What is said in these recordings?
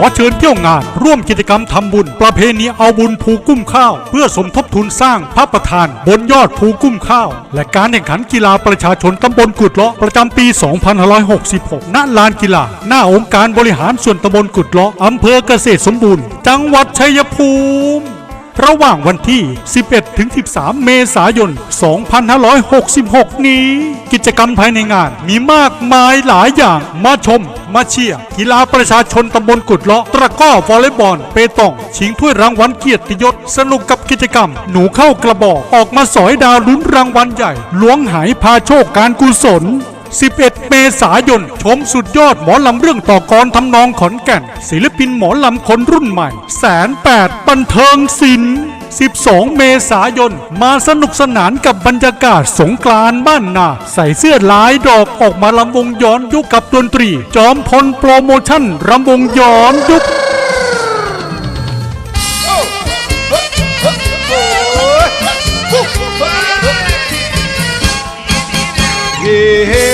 อเชิญเที่ยวงาน ร่วมกิจกรรมทำบุญ ประเพณีเอาบุญภูกุ้มข้าว เพื่อสมทบทุนสร้างพระประธาน บนยอดภูกุ้มข้าว และการแข่งขันกีฬาประชาชนตำบลกุดเลาะประจำปี 2566 ณ ลานกีฬา หน้าองค์การบริหารส่วนตำบลกุดเลาะอำเภอเกษตรสมบูรณ์ จังหวัดชัยภูมิ ระหว่างวันที่ 11 ถึง 13 เมษายน 2566 นี้ กิจกรรมภายในงานมีมากมายหลายอย่างมาชม มาเชียร์กีฬาประชาชนตำบลกุดเลาะตะก้อวอลเลย์บอล เปตอง ชิงถ้วยรางวัลเกียรติยศ สนุกกับกิจกรรม หนูเข้ากระบอกออกมาสอยดาวลุ้นรางวัลใหญ่ล้วงหายพาโชคการกุศล 11 ษายน ชมสุดยอดหมอลำเรื่องต่อกรทำนองขอนแก่น ศิลปินหมอลำคนรุ่นใหม่แสนแปดบันเทิงศิลป์12 เมษายน มาสนุกสนานกับบรรยากาศสงกรานบ้านนา ใส่เสื้อลายดอกออกมาลำวงย้อนยุคกับดนตรี จอมพลโปรโมชั่นรำวงย้อนยุคเฮ้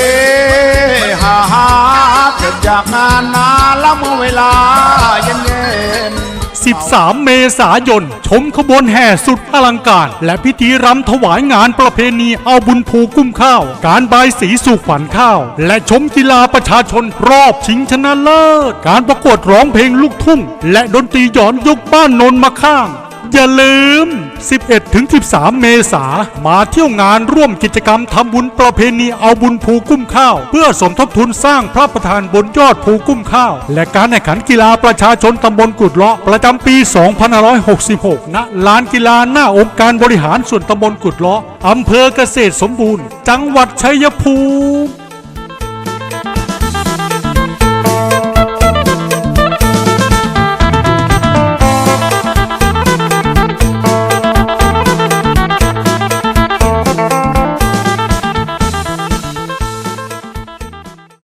จากงานนาแล้วเมื่อเวลาเย็นเย็น13 เมษายน ชมขบวนแห่สุดอลังการ และพิธีรำถวายงานประเพณีเอาบุญภูกุ้มข้าว การบายสีสู่ขวัญข้าว และชมกีฬาประชาชนรอบชิงชนะเลิศ การประกวดร้องเพลงลูกทุ่ง และดนตรีย้อนยุคบ้านนนมะข้าง อย่าลืม 11ถึง13 เมษามาเที่ยวงานร่วมกิจกรรมทำบุญประเพณีเอาบุญภูกุ้มข้าว เพื่อสมทบทุนสร้างพระประธานบนยอดภูกุ้มข้าว และการแข่งขันกีฬาประชาชนตำบลกุดเลาะประจำปี 2566 ณ ลานกีฬาหน้าองค์การบริหารส่วนตำบลกุดเลาะอำเภอเกษตรสมบูรณ์ จังหวัดชัยภูมิ